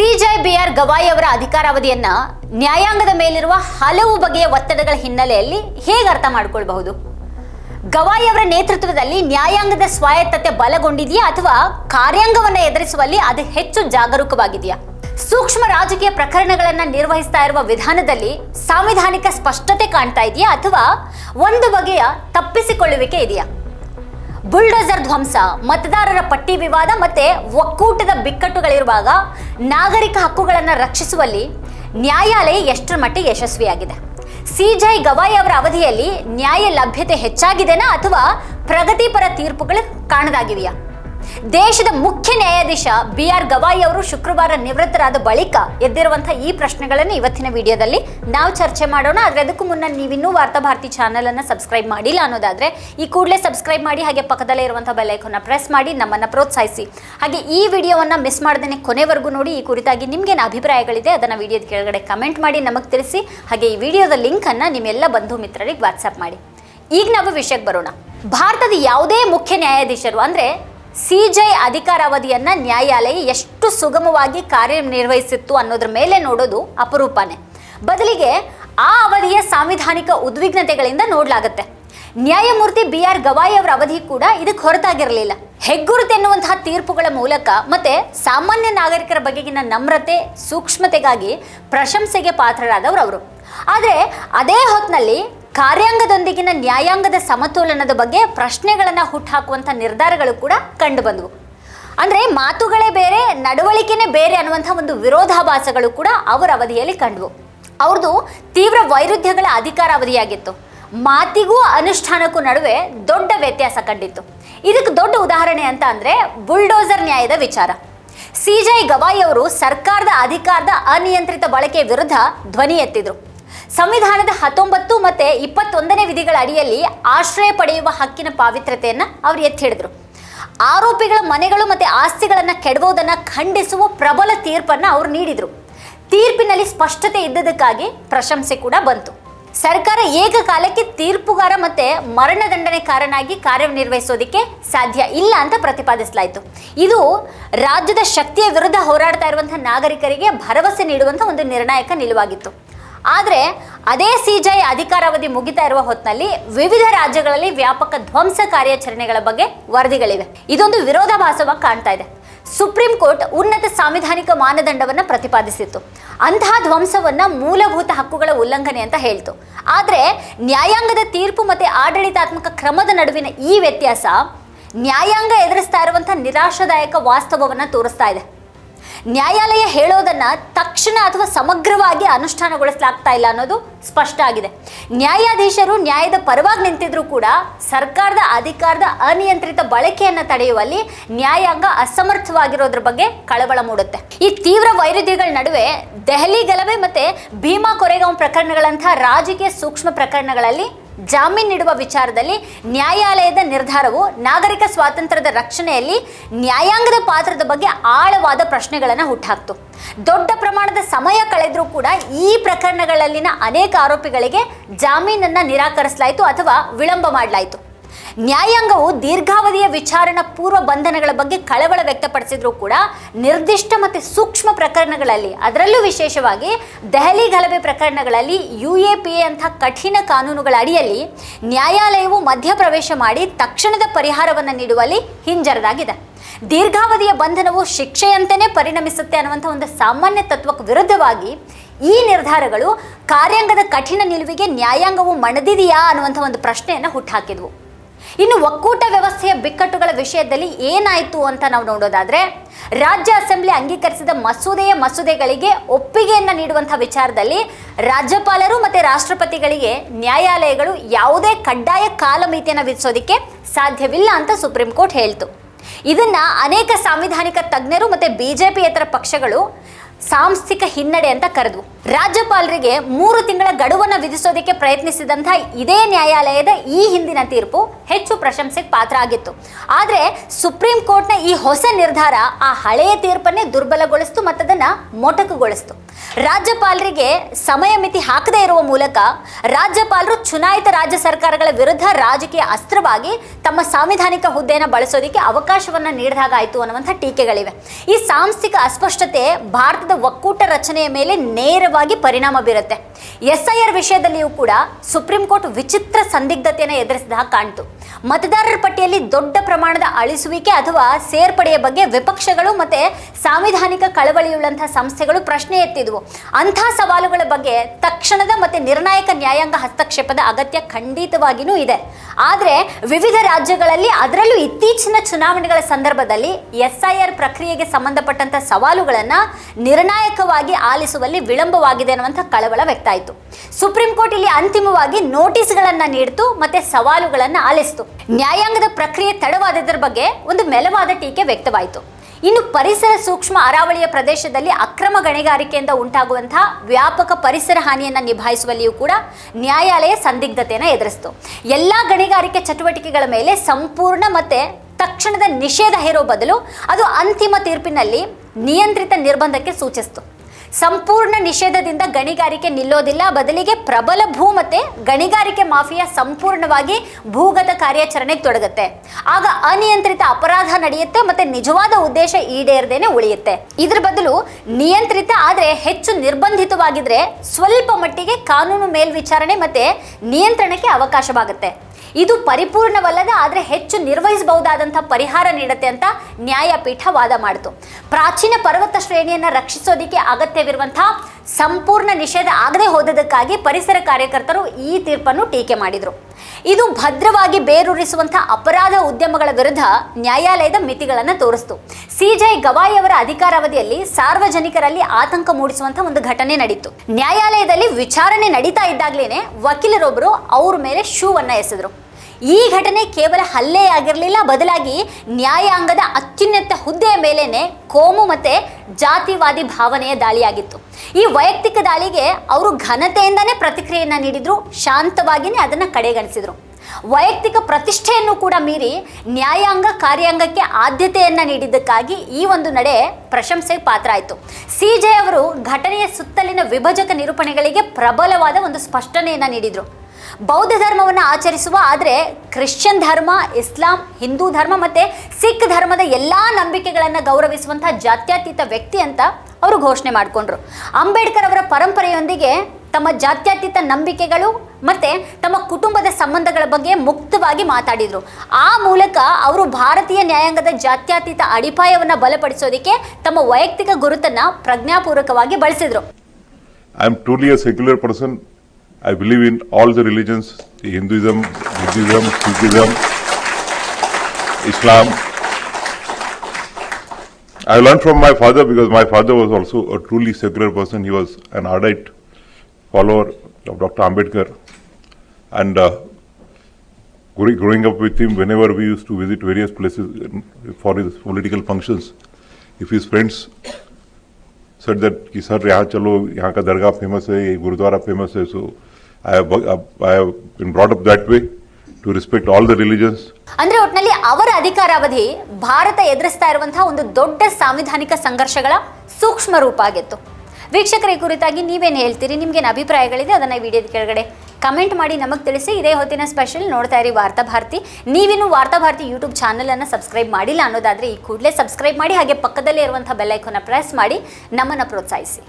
CJ B R Gavai ಅವರ ಅಧಿಕಾರಾವಧಿಯನ್ನ ನ್ಯಾಯಾಂಗದ ಮೇಲಿರುವ ಹಲವು ಬಗೆಯ ಒತ್ತಡಗಳ ಹಿನ್ನೆಲೆಯಲ್ಲಿ ಹೇಗೆ ಅರ್ಥ ಮಾಡಿಕೊಳ್ಬಹುದು? ಗವಾಯಿ ಅವರ ನೇತೃತ್ವದಲ್ಲಿ ನ್ಯಾಯಾಂಗದ ಸ್ವಾಯತ್ತತೆ ಬಲಗೊಂಡಿದೆಯಾ ಅಥವಾ ಕಾರ್ಯಾಂಗವನ್ನ ಎದುರಿಸುವಲ್ಲಿ ಅದು ಹೆಚ್ಚು ಜಾಗರೂಕವಾಗಿದೆಯಾ? ಸೂಕ್ಷ್ಮ ರಾಜಕೀಯ ಪ್ರಕರಣಗಳನ್ನು ನಿರ್ವಹಿಸ್ತಾ ಇರುವ ವಿಧಾನದಲ್ಲಿ ಸಾಂವಿಧಾನಿಕ ಸ್ಪಷ್ಟತೆ ಕಾಣ್ತಾ ಇದೆಯಾ ಅಥವಾ ಒಂದು ಬಗೆಯ ತಪ್ಪಿಸಿಕೊಳ್ಳುವಿಕೆ ಇದೆಯಾ? ಬುಲ್ಡೋಸರ್ ಧ್ವಂಸ, ಮತದಾರರ ಪಟ್ಟಿ ವಿವಾದ ಮತ್ತೆ ಒಕ್ಕೂಟದ ಬಿಕ್ಕಟ್ಟುಗಳಿರುವಾಗ ನಾಗರಿಕ ಹಕ್ಕುಗಳನ್ನು ರಕ್ಷಿಸುವಲ್ಲಿ ನ್ಯಾಯಾಲಯ ಎಷ್ಟರ ಮಟ್ಟಿಗೆ ಯಶಸ್ವಿಯಾಗಿದೆ? ಸಿಜೈ ಗವಾಯಿ ಅವರ ಅವಧಿಯಲ್ಲಿ ನ್ಯಾಯ ಲಭ್ಯತೆ ಹೆಚ್ಚಾಗಿದೆನಾ ಅಥವಾ ಪ್ರಗತಿಪರ ತೀರ್ಪುಗಳು ಕಾಣದಾಗಿವೆಯಾ? ದೇಶದ ಮುಖ್ಯ ನ್ಯಾಯಾಧೀಶ ಬಿ ಆರ್ ಗವಾಯಿ ಅವರು ಶುಕ್ರವಾರ ನಿವೃತ್ತರಾದ ಬಳಿಕ ಎದ್ದಿರುವಂತಹ ಈ ಪ್ರಶ್ನೆಗಳನ್ನು ಇವತ್ತಿನ ವಿಡಿಯೋದಲ್ಲಿ ನಾವು ಚರ್ಚೆ ಮಾಡೋಣ. ಆದರೆ ಅದಕ್ಕೂ ಮುನ್ನ ನೀವಿನ್ನೂ ವಾರ್ತಾ ಭಾರತಿ ಚಾನಲ್ ಅನ್ನ ಸಬ್ಸ್ಕ್ರೈಬ್ ಮಾಡಿಲ್ಲ ಅನ್ನೋದಾದ್ರೆ ಈ ಕೂಡಲೇ ಸಬ್ಸ್ಕ್ರೈಬ್ ಮಾಡಿ, ಹಾಗೆ ಪಕ್ಕದಲ್ಲೇ ಇರುವಂತಹ ಬೆಲೈಕನ್ನ ಪ್ರೆಸ್ ಮಾಡಿ, ನಮ್ಮನ್ನ ಪ್ರೋತ್ಸಾಹಿಸಿ. ಹಾಗೆ ಈ ವಿಡಿಯೋವನ್ನ ಮಿಸ್ ಮಾಡದೇನೆ ಕೊನೆವರೆಗೂ ನೋಡಿ, ಈ ಕುರಿತಾಗಿ ನಿಮ್ಗೇನು ಅಭಿಪ್ರಾಯಗಳಿದೆ ಅದನ್ನ ವಿಡಿಯೋದ ಕೆಳಗಡೆ ಕಮೆಂಟ್ ಮಾಡಿ, ನಮಗೆ ತಿಳಿಸಿ. ಹಾಗೆ ಈ ವಿಡಿಯೋದ ಲಿಂಕ್ ಅನ್ನ ನಿಮ್ಮೆಲ್ಲ ಬಂಧು ಮಿತ್ರರಿಗೆ ವಾಟ್ಸ್ಆಪ್ ಮಾಡಿ. ಈಗ ನಾವು ವಿಷಯಕ್ಕೆ ಬರೋಣ. ಭಾರತದ ಯಾವುದೇ ಮುಖ್ಯ ನ್ಯಾಯಾಧೀಶರು ಅಂದ್ರೆ ಸಿಜೈ ಅಧಿಕಾರಾವಧಿಯನ್ನ ನ್ಯಾಯಾಲಯ ಎಷ್ಟು ಸುಗಮವಾಗಿ ಕಾರ್ಯನಿರ್ವಹಿಸಿತ್ತು ಅನ್ನೋದ್ರ ಮೇಲೆ ನೋಡೋದು ಅಪರೂಪನೇ. ಬದಲಿಗೆ ಆ ಅವಧಿಯ ಸಾಂವಿಧಾನಿಕ ಉದ್ವಿಗ್ನತೆಗಳಿಂದ ನೋಡಲಾಗುತ್ತೆ. ನ್ಯಾಯಮೂರ್ತಿ ಬಿ ಆರ್ ಗವಾಯಿ ಅವರ ಅವಧಿ ಕೂಡ ಇದಕ್ಕೆ ಹೊರತಾಗಿರಲಿಲ್ಲ. ಹೆಗ್ಗುರುತೆನ್ನುವಂತಹ ತೀರ್ಪುಗಳ ಮೂಲಕ ಮತ್ತೆ ಸಾಮಾನ್ಯ ನಾಗರಿಕರ ಬಗೆಗಿನ ನಮ್ರತೆ, ಸೂಕ್ಷ್ಮತೆಗಾಗಿ ಪ್ರಶಂಸೆಗೆ ಪಾತ್ರರಾದವರು ಅವರು. ಆದರೆ ಅದೇ ಹೊತ್ತಿನಲ್ಲಿ ಕಾರ್ಯಾಂಗದೊಂದಿಗಿನ ನ್ಯಾಯಾಂಗದ ಸಮತೋಲನದ ಬಗ್ಗೆ ಪ್ರಶ್ನೆಗಳನ್ನು ಹುಟ್ಟುಹಾಕುವಂಥ ನಿರ್ಧಾರಗಳು ಕೂಡ ಕಂಡು ಬಂದವು ಅಂದರೆ ಮಾತುಗಳೇ ಬೇರೆ, ನಡವಳಿಕೆನೇ ಬೇರೆ ಅನ್ನುವಂಥ ಒಂದು ವಿರೋಧಾಭಾಸಗಳು ಕೂಡ ಅವರ ಅವಧಿಯಲ್ಲಿ ಕಂಡವು. ಅವ್ರದ್ದು ತೀವ್ರ ವೈರುಧ್ಯಗಳ ಅಧಿಕಾರಾವಧಿಯಾಗಿತ್ತು. ಮಾತಿಗೂ ಅನುಷ್ಠಾನಕ್ಕೂ ನಡುವೆ ದೊಡ್ಡ ವ್ಯತ್ಯಾಸ ಕಂಡಿತ್ತು. ಇದಕ್ಕೆ ದೊಡ್ಡ ಉದಾಹರಣೆ ಅಂತ ಅಂದರೆ ಬುಲ್ಡೋಸರ್ ನ್ಯಾಯದ ವಿಚಾರ. ಸಿಜೈ ಗವಾಯಿ ಅವರು ಸರ್ಕಾರದ ಅಧಿಕಾರದ ಅನಿಯಂತ್ರಿತ ಬಳಕೆ ವಿರುದ್ಧ ಧ್ವನಿ ಎತ್ತಿದ್ರು. ಸಂವಿಧಾನದ ಹತ್ತೊಂಬತ್ತು ಮತ್ತು ಇಪ್ಪತ್ತೊಂದನೇ ವಿಧಿಗಳ ಅಡಿಯಲ್ಲಿ ಆಶ್ರಯ ಪಡೆಯುವ ಹಕ್ಕಿನ ಪಾವಿತ್ರ್ಯತೆಯನ್ನ ಅವರು ಎತ್ತಿ ಹಿಡಿದ್ರು. ಆರೋಪಿಗಳ ಮನೆಗಳು ಮತ್ತು ಆಸ್ತಿಗಳನ್ನು ಕೆಡವೋದನ್ನು ಖಂಡಿಸುವ ಪ್ರಬಲ ತೀರ್ಪನ್ನ ಅವರು ನೀಡಿದ್ರು. ತೀರ್ಪಿನಲ್ಲಿ ಸ್ಪಷ್ಟತೆ ಇದ್ದದಕ್ಕಾಗಿ ಪ್ರಶಂಸೆ ಕೂಡ ಬಂತು. ಸರ್ಕಾರ ಏಕಕಾಲಕ್ಕೆ ತೀರ್ಪುಗಾರ ಮತ್ತೆ ಮರಣದಂಡನೆಕಾರನಾಗಿ ಕಾರ್ಯನಿರ್ವಹಿಸೋದಕ್ಕೆ ಸಾಧ್ಯ ಇಲ್ಲ ಅಂತ ಪ್ರತಿಪಾದಿಸಲಾಯಿತು. ಇದು ರಾಜ್ಯದ ಶಕ್ತಿಯ ವಿರುದ್ಧ ಹೋರಾಡ್ತಾ ಇರುವಂತಹ ನಾಗರಿಕರಿಗೆ ಭರವಸೆ ನೀಡುವಂಥ ಒಂದು ನಿರ್ಣಾಯಕ ನಿಲುವಾಗಿತ್ತು. ಆದರೆ ಅದೇ ಸಿಜೈ ಅಧಿಕಾರಾವಧಿ ಮುಗಿತಾ ಇರುವ ಹೊತ್ತಿನಲ್ಲಿ ವಿವಿಧ ರಾಜ್ಯಗಳಲ್ಲಿ ವ್ಯಾಪಕ ಧ್ವಂಸ ಕಾರ್ಯಾಚರಣೆಗಳ ಬಗ್ಗೆ ವರದಿಗಳಿವೆ. ಇದೊಂದು ವಿರೋಧಾಭಾಸವಾಗಿ ಕಾಣ್ತಾ ಇದೆ. ಸುಪ್ರೀಂ ಕೋರ್ಟ್ ಉನ್ನತ ಸಾಂವಿಧಾನಿಕ ಮಾನದಂಡವನ್ನು ಪ್ರತಿಪಾದಿಸಿತ್ತು. ಅಂತಹ ಧ್ವಂಸವನ್ನು ಮೂಲಭೂತ ಹಕ್ಕುಗಳ ಉಲ್ಲಂಘನೆ ಅಂತ ಹೇಳ್ತು. ಆದರೆ ನ್ಯಾಯಾಂಗದ ತೀರ್ಪು ಮತ್ತು ಆಡಳಿತಾತ್ಮಕ ಕ್ರಮದ ನಡುವಿನ ಈ ವ್ಯತ್ಯಾಸ ನ್ಯಾಯಾಂಗ ಎದುರಿಸ್ತಾ ಇರುವಂಥ ನಿರಾಶಾದಾಯಕ ವಾಸ್ತವವನ್ನು ತೋರಿಸ್ತಾ ಇದೆ. ನ್ಯಾಯಾಲಯ ಹೇಳೋದನ್ನ ತಕ್ಷಣ ಅಥವಾ ಸಮಗ್ರವಾಗಿ ಅನುಷ್ಠಾನಗೊಳಿಸಲಾಗ್ತಾ ಇಲ್ಲ ಅನ್ನೋದು ಸ್ಪಷ್ಟ ಆಗಿದೆ. ನ್ಯಾಯಾಧೀಶರು ನ್ಯಾಯದ ಪರವಾಗಿ ನಿಂತಿದ್ರು ಕೂಡ ಸರ್ಕಾರದ ಅಧಿಕಾರದ ಅನಿಯಂತ್ರಿತ ಬಳಕೆಯನ್ನು ತಡೆಯುವಲ್ಲಿ ನ್ಯಾಯಾಂಗ ಅಸಮರ್ಥವಾಗಿರೋದ್ರ ಬಗ್ಗೆ ಕಳವಳ ಮೂಡುತ್ತೆ. ಈ ತೀವ್ರ ವೈರುಧ್ಯಗಳ ನಡುವೆ ದೆಹಲಿ ಗಲಭೆ ಮತ್ತೆ ಭೀಮಾ ಕೊರೆಗಾಂವ್ ಪ್ರಕರಣಗಳಂತಹ ರಾಜಕೀಯ ಸೂಕ್ಷ್ಮ ಪ್ರಕರಣಗಳಲ್ಲಿ ಜಾಮೀನು ನೀಡುವ ವಿಚಾರದಲ್ಲಿ ನ್ಯಾಯಾಲಯದ ನಿರ್ಧಾರವು ನಾಗರಿಕ ಸ್ವಾತಂತ್ರ್ಯದ ರಕ್ಷಣೆಯಲ್ಲಿ ನ್ಯಾಯಾಂಗದ ಪಾತ್ರದ ಬಗ್ಗೆ ಆಳವಾದ ಪ್ರಶ್ನೆಗಳನ್ನು ಹುಟ್ಟಾಕ್ತು ದೊಡ್ಡ ಪ್ರಮಾಣದ ಸಮಯ ಕಳೆದರೂ ಕೂಡ ಈ ಪ್ರಕರಣಗಳಲ್ಲಿನ ಅನೇಕ ಆರೋಪಿಗಳಿಗೆ ಜಾಮೀನನ್ನು ನಿರಾಕರಿಸಲಾಯಿತು ಅಥವಾ ವಿಳಂಬ ಮಾಡಲಾಯಿತು. ನ್ಯಾಯಾಂಗವು ದೀರ್ಘಾವಧಿಯ ವಿಚಾರಣಾ ಪೂರ್ವ ಬಂಧನಗಳ ಬಗ್ಗೆ ಕಳವಳ ವ್ಯಕ್ತಪಡಿಸಿದ್ರು ಕೂಡ ನಿರ್ದಿಷ್ಟ ಮತ್ತು ಸೂಕ್ಷ್ಮ ಪ್ರಕರಣಗಳಲ್ಲಿ, ಅದರಲ್ಲೂ ವಿಶೇಷವಾಗಿ ದೆಹಲಿ ಗಲಭೆ ಪ್ರಕರಣಗಳಲ್ಲಿ ಯು ಎ ಪಿ ಎ ಅಂಥ ಕಠಿಣ ಕಾನೂನುಗಳ ಅಡಿಯಲ್ಲಿ ನ್ಯಾಯಾಲಯವು ಮಧ್ಯಪ್ರವೇಶ ಮಾಡಿ ತಕ್ಷಣದ ಪರಿಹಾರವನ್ನು ನೀಡುವಲ್ಲಿ ಹಿಂಜರದಾಗಿದೆ. ದೀರ್ಘಾವಧಿಯ ಬಂಧನವು ಶಿಕ್ಷೆಯಂತೆಯೇ ಪರಿಣಮಿಸುತ್ತೆ ಅನ್ನುವಂಥ ಒಂದು ಸಾಮಾನ್ಯ ತತ್ವಕ್ಕೆ ವಿರುದ್ಧವಾಗಿ ಈ ನಿರ್ಧಾರಗಳು ಕಾರ್ಯಾಂಗದ ಕಠಿಣ ನಿಲುವಿಗೆ ನ್ಯಾಯಾಂಗವು ಮಣದಿದೆಯಾ ಅನ್ನುವಂಥ ಒಂದು ಪ್ರಶ್ನೆಯನ್ನು ಹುಟ್ಟುಹಾಕಿದ್ವು ಇನ್ನು ಒಕ್ಕೂಟ ವ್ಯವಸ್ಥೆಯ ಬಿಕ್ಕಟ್ಟುಗಳ ವಿಷಯದಲ್ಲಿ ಏನಾಯಿತು ಅಂತ ನಾವು ನೋಡೋದಾದ್ರೆ, ರಾಜ್ಯ ಅಸೆಂಬ್ಲಿ ಅಂಗೀಕರಿಸಿದ ಮಸೂದೆಯ ಮಸೂದೆಗಳಿಗೆ ಒಪ್ಪಿಗೆಯನ್ನು ನೀಡುವಂಥ ವಿಚಾರದಲ್ಲಿ ರಾಜ್ಯಪಾಲರು ಮತ್ತು ರಾಷ್ಟ್ರಪತಿಗಳಿಗೆ ನ್ಯಾಯಾಲಯಗಳು ಯಾವುದೇ ಕಡ್ಡಾಯ ಕಾಲಮಿತಿಯನ್ನು ವಿಧಿಸೋದಕ್ಕೆ ಸಾಧ್ಯವಿಲ್ಲ ಅಂತ ಸುಪ್ರೀಂ ಕೋರ್ಟ್ ಹೇಳ್ತು. ಇದನ್ನ ಅನೇಕ ಸಾಂವಿಧಾನಿಕ ತಜ್ಞರು ಮತ್ತು ಬಿಜೆಪಿಯೇತರ ಪಕ್ಷಗಳು ಸಾಂಸ್ಥಿಕ ಹಿನ್ನಡೆ ಅಂತ ಕರೆದ್ವು. ರಾಜ್ಯಪಾಲರಿಗೆ ಮೂರು ತಿಂಗಳ ಗಡುವನ್ನು ವಿಧಿಸೋದಕ್ಕೆ ಪ್ರಯತ್ನಿಸಿದಂತಹ ಇದೇ ನ್ಯಾಯಾಲಯದ ಈ ಹಿಂದಿನ ತೀರ್ಪು ಹೆಚ್ಚು ಪ್ರಶಂಸೆಗೆ ಪಾತ್ರ ಆಗಿತ್ತು ಆದರೆ ಸುಪ್ರೀಂ ಕೋರ್ಟ್ನ ಈ ಹೊಸ ನಿರ್ಧಾರ ಆ ಹಳೆಯ ತೀರ್ಪನ್ನೇ ದುರ್ಬಲಗೊಳಿಸ್ತು ಮತ್ತದನ್ನು ಮೊಟಕುಗೊಳಿಸ್ತು. ರಾಜ್ಯಪಾಲರಿಗೆ ಸಮಯ ಮಿತಿ ಹಾಕದೇ ಇರುವ ಮೂಲಕ ರಾಜ್ಯಪಾಲರು ಚುನಾಯಿತ ರಾಜ್ಯ ಸರ್ಕಾರಗಳ ವಿರುದ್ಧ ರಾಜಕೀಯ ಅಸ್ತ್ರವಾಗಿ ತಮ್ಮ ಸಾಂವಿಧಾನಿಕ ಹುದ್ದೆಯನ್ನು ಬಳಸೋದಕ್ಕೆ ಅವಕಾಶವನ್ನ ನೀಡಿದಾಗಾಯಿತು ಅನ್ನುವಂಥ ಟೀಕೆಗಳಿವೆ. ಈ ಸಾಂಸ್ಥಿಕ ಅಸ್ಪಷ್ಟತೆ ಭಾರತದ ಒಕ್ಕೂಟ ರಚನೆಯ ಮೇಲೆ ನೇರವಾಗಿ ಪರಿಣಾಮ ಬೀರುತ್ತೆ. ಎಸ್ ಐ ಆರ್ ವಿಷಯದಲ್ಲಿಯೂ ಕೂಡ ಸುಪ್ರೀಂ ಕೋರ್ಟ್ ವಿಚಿತ್ರ ಸಂದಿಗ್ಧತೆಯನ್ನು ಎದುರಿಸಿದ ಕಾಣ್ತು. ಮತದಾರರ ಪಟ್ಟಿಯಲ್ಲಿ ದೊಡ್ಡ ಪ್ರಮಾಣದ ಅಳಿಸುವಿಕೆ ಅಥವಾ ಸೇರ್ಪಡೆಯ ಬಗ್ಗೆ ವಿಪಕ್ಷಗಳು ಮತ್ತೆ ಸಾಂವಿಧಾನಿಕ ಕಳವಳಿಯುಳ್ಳಂತಹ ಸಂಸ್ಥೆಗಳು ಪ್ರಶ್ನೆ ಎತ್ತಿದ್ವು. ಅಂಥ ಸವಾಲುಗಳ ಬಗ್ಗೆ ತಕ್ಷಣದ ಮತ್ತೆ ನಿರ್ಣಾಯಕ ನ್ಯಾಯಾಂಗ ಹಸ್ತಕ್ಷೇಪದ ಅಗತ್ಯ ಖಂಡಿತವಾಗಿಯೂ ಇದೆ. ಆದರೆ ವಿವಿಧ ರಾಜ್ಯಗಳಲ್ಲಿ ಅದರಲ್ಲೂ ಇತ್ತೀಚಿನ ಚುನಾವಣೆಗಳ ಸಂದರ್ಭದಲ್ಲಿ ಎಸ್ ಐ ಆರ್ ಪ್ರಕ್ರಿಯೆಗೆ ಸಂಬಂಧಪಟ್ಟಂಥ ಸವಾಲುಗಳನ್ನು ನಿರ್ಣಾಯಕವಾಗಿ ಆಲಿಸುವಲ್ಲಿ ವಿಳಂಬವಾಗಿದೆ ಅನ್ನುವಂಥ ಕಳವಳ ವ್ಯಕ್ತ ಆಯಿತು ಸುಪ್ರೀಂ ಕೋರ್ಟ್ ಇಲ್ಲಿ ಅಂತಿಮವಾಗಿ ನೋಟಿಸ್ಗಳನ್ನು ನೀಡಿತು ಮತ್ತೆ ಸವಾಲುಗಳನ್ನು ಆಲಿಸಿತು. ನ್ಯಾಯಾಂಗದ ಪ್ರಕ್ರಿಯೆ ತಡವಾದದರ ಬಗ್ಗೆ ಒಂದು ಮೆಲವಾದ ಟೀಕೆ ವ್ಯಕ್ತವಾಯಿತು. ಇನ್ನು ಪರಿಸರ ಸೂಕ್ಷ್ಮ ಅರಾವಳಿಯ ಪ್ರದೇಶದಲ್ಲಿ ಅಕ್ರಮ ಗಣಿಗಾರಿಕೆಯಿಂದ ಉಂಟಾಗುವಂತಹ ವ್ಯಾಪಕ ಪರಿಸರ ಹಾನಿಯನ್ನು ನಿಭಾಯಿಸುವಲ್ಲಿಯೂ ಕೂಡ ನ್ಯಾಯಾಲಯ ಸಂದಿಗ್ಧತೆಯನ್ನು ಎದುರಿಸಿತು. ಎಲ್ಲ ಗಣಿಗಾರಿಕೆ ಚಟುವಟಿಕೆಗಳ ಮೇಲೆ ಸಂಪೂರ್ಣ ಮತ್ತೆ ತಕ್ಷಣದ ನಿಷೇಧ ಹೇರೋ ಬದಲು ಅದು ಅಂತಿಮ ತೀರ್ಪಿನಲ್ಲಿ ನಿಯಂತ್ರಿತ ನಿರ್ಬಂಧಕ್ಕೆ ಸೂಚಿಸಿತು. ಸಂಪೂರ್ಣ ನಿಷೇಧದಿಂದ ಗಣಿಗಾರಿಕೆ ನಿಲ್ಲೋದಿಲ್ಲ. ಬದಲಿಗೆ ಪ್ರಬಲ ಭೂ ಮತ್ತೆ ಗಣಿಗಾರಿಕೆ ಮಾಫಿಯಾ ಸಂಪೂರ್ಣವಾಗಿ ಭೂಗತ ಕಾರ್ಯಾಚರಣೆಗೆ ತೊಡಗುತ್ತೆ. ಆಗ ಅನಿಯಂತ್ರಿತ ಅಪರಾಧ ನಡೆಯುತ್ತೆ ಮತ್ತೆ ನಿಜವಾದ ಉದ್ದೇಶ ಈಡೇರದೇನೆ ಉಳಿಯುತ್ತೆ. ಇದ್ರ ಬದಲು ನಿಯಂತ್ರಿತ ಆದ್ರೆ ಹೆಚ್ಚು ನಿರ್ಬಂಧಿತವಾಗಿದ್ರೆ ಸ್ವಲ್ಪ ಮಟ್ಟಿಗೆ ಕಾನೂನು ಮೇಲ್ವಿಚಾರಣೆ ಮತ್ತೆ ನಿಯಂತ್ರಣಕ್ಕೆ ಅವಕಾಶವಾಗುತ್ತೆ. ಇದು ಪರಿಪೂರ್ಣವಲ್ಲದ ಆದರೆ ಹೆಚ್ಚು ನಿರ್ವಹಿಸಬಹುದಾದಂಥ ಪರಿಹಾರ ನೀಡುತ್ತೆ ಅಂತ ನ್ಯಾಯಪೀಠ ವಾದ ಮಾಡಿತು. ಪ್ರಾಚೀನ ಪರ್ವತ ಶ್ರೇಣಿಯನ್ನು ರಕ್ಷಿಸೋದಕ್ಕೆ ಅಗತ್ಯವಿರುವಂತಹ ಸಂಪೂರ್ಣ ನಿಷೇಧ ಆಗದೆ ಹೋದದಕ್ಕಾಗಿ ಪರಿಸರ ಕಾರ್ಯಕರ್ತರು ಈ ತೀರ್ಪನ್ನು ಟೀಕೆ ಮಾಡಿದರು. ಇದು ಭದ್ರವಾಗಿ ಬೇರೂರಿಸುವಂತಹ ಅಪರಾಧ ಉದ್ಯಮಗಳ ವಿರುದ್ಧ ನ್ಯಾಯಾಲಯದ ಮಿತಿಗಳನ್ನು ತೋರಿಸ್ತು. ಸಿಜೈ ಗವಾಯಿ ಅವರ ಅಧಿಕಾರಾವಧಿಯಲ್ಲಿ ಸಾರ್ವಜನಿಕರಲ್ಲಿ ಆತಂಕ ಮೂಡಿಸುವಂತಹ ಒಂದು ಘಟನೆ ನಡೀತು. ನ್ಯಾಯಾಲಯದಲ್ಲಿ ವಿಚಾರಣೆ ನಡೀತಾ ಇದ್ದಾಗಲೇ ವಕೀಲರೊಬ್ಬರು ಅವ್ರ ಮೇಲೆ ಶೂವನ್ನು ಎಸೆದ್ರು. ಈ ಘಟನೆ ಕೇವಲ ಹಲ್ಲೆಯಾಗಿರಲಿಲ್ಲ ಬದಲಾಗಿ ನ್ಯಾಯಾಂಗದ ಅತ್ಯುನ್ನತ ಹುದ್ದೆಯ ಮೇಲೇನೆ ಕೋಮು ಮತ್ತೆ ಜಾತಿವಾದಿ ಭಾವನೆಯ ದಾಳಿಯಾಗಿತ್ತು. ಈ ವೈಯಕ್ತಿಕ ದಾಳಿಗೆ ಅವರು ಘನತೆಯಿಂದನೇ ಪ್ರತಿಕ್ರಿಯೆಯನ್ನು ನೀಡಿದ್ರು ಶಾಂತವಾಗಿಯೇ ಅದನ್ನು ಕಡೆಗಣಿಸಿದರು. ವೈಯಕ್ತಿಕ ಪ್ರತಿಷ್ಠೆಯನ್ನು ಕೂಡ ಮೀರಿ ನ್ಯಾಯಾಂಗ ಕಾರ್ಯಾಂಗಕ್ಕೆ ಆದ್ಯತೆಯನ್ನು ನೀಡಿದ್ದಕ್ಕಾಗಿ ಈ ಒಂದು ನಡೆ ಪ್ರಶಂಸೆಗೆ ಪಾತ್ರ ಆಯಿತು. ಸಿಜೆ ಅವರು ಘಟನೆಯ ಸುತ್ತಲಿನ ವಿಭಜಕ ನಿರೂಪಣೆಗಳಿಗೆ ಪ್ರಬಲವಾದ ಒಂದು ಸ್ಪಷ್ಟನೆಯನ್ನು ನೀಡಿದರು. ಬೌದ್ಧ ಧರ್ಮವನ್ನು ಆಚರಿಸುವ, ಆದರೆ ಕ್ರಿಶ್ಚಿಯನ್ ಧರ್ಮ, ಇಸ್ಲಾಂ, ಹಿಂದೂ ಧರ್ಮ ಮತ್ತು ಸಿಖ್ ಧರ್ಮದ ಎಲ್ಲ ನಂಬಿಕೆಗಳನ್ನು ಗೌರವಿಸುವಂಥ ಜಾತ್ಯತೀತ ವ್ಯಕ್ತಿ ಅಂತ ಅವರು ಘೋಷಣೆ ಮಾಡಿಕೊಂಡ್ರು. ಅಂಬೇಡ್ಕರ್ ಅವರ ಪರಂಪರೆಯೊಂದಿಗೆ ತಮ್ಮ ಜಾತ್ಯತೀತ ನಂಬಿಕೆಗಳು ಮತ್ತು ತಮ್ಮ ಕುಟುಂಬದ ಸಂಬಂಧಗಳ ಬಗ್ಗೆ ಮುಕ್ತವಾಗಿ ಮಾತಾಡಿದರು. ಆ ಮೂಲಕ ಅವರು ಭಾರತೀಯ ನ್ಯಾಯಾಂಗದ ಜಾತ್ಯತೀತ ಅಡಿಪಾಯವನ್ನು ಬಲಪಡಿಸೋದಕ್ಕೆ ತಮ್ಮ ವೈಯಕ್ತಿಕ ಗುರುತನ್ನು ಪ್ರಜ್ಞಾಪೂರ್ವಕವಾಗಿ ಬಳಸಿದ್ರು. I am truly a secular person I believe in all the religions Hinduism Buddhism Sikhism Islam. I learned from my father because my father was also a truly secular person. He was an ardent follower of Dr. Ambedkar. And uh, growing growing up with him, whenever we used to visit various places in- for his political functions, if his friends said that कि sir यहाँ चलो यहाँ का दरगाह famous है ये gurdwara famous है so I I have been brought up that way To respect all the religions ಅಂದ್ರೆ ಒಟ್ಟಿನಲ್ಲಿ ಅವರ ಅಧಿಕಾರಾವಧಿ ಭಾರತ ಎದುರಿಸ್ತಾ ಇರುವಂತಹ ಒಂದು ದೊಡ್ಡ ಸಾಂವಿಧಾನಿಕ ಸಂಘರ್ಷಗಳ ಸೂಕ್ಷ್ಮ ರೂಪ ಆಗಿತ್ತು. ವೀಕ್ಷಕರ, ಈ ಕುರಿತಾಗಿ ನೀವೇನು ಹೇಳ್ತೀರಿ? ನಿಮ್ಗೇನು ಅಭಿಪ್ರಾಯಗಳಿದೆ? ಅದನ್ನ ವಿಡಿಯೋದ ಕೆಳಗಡೆ ಕಮೆಂಟ್ ಮಾಡಿ ನಮಗೆ ತಿಳಿಸಿ. ಇದೇ ಹೊತ್ತಿನ ಸ್ಪೆಷಲ್ ನೋಡ್ತಾ ಇರಿ ವಾರ್ತಾಭಾರತಿ ನೀವಿನ್ನು ವಾರ್ತಾಭಾರತಿ ಯೂಟ್ಯೂಬ್ ಚಾನಲನ್ನು ಸಬ್ಸ್ಕ್ರೈಬ್ ಮಾಡಿಲ್ಲ ಅನ್ನೋದಾದ್ರೆ ಈ ಕೂಡಲೇ ಸಬ್ಸ್ಕ್ರೈಬ್ ಮಾಡಿ, ಹಾಗೆ ಪಕ್ಕದಲ್ಲೇ ಇರುವಂತಹ ಬೆಲ್ಲೈಕನ್ನ ಪ್ರೆಸ್ ಮಾಡಿ ನಮ್ಮನ್ನು ಪ್ರೋತ್ಸಾಹಿಸಿ.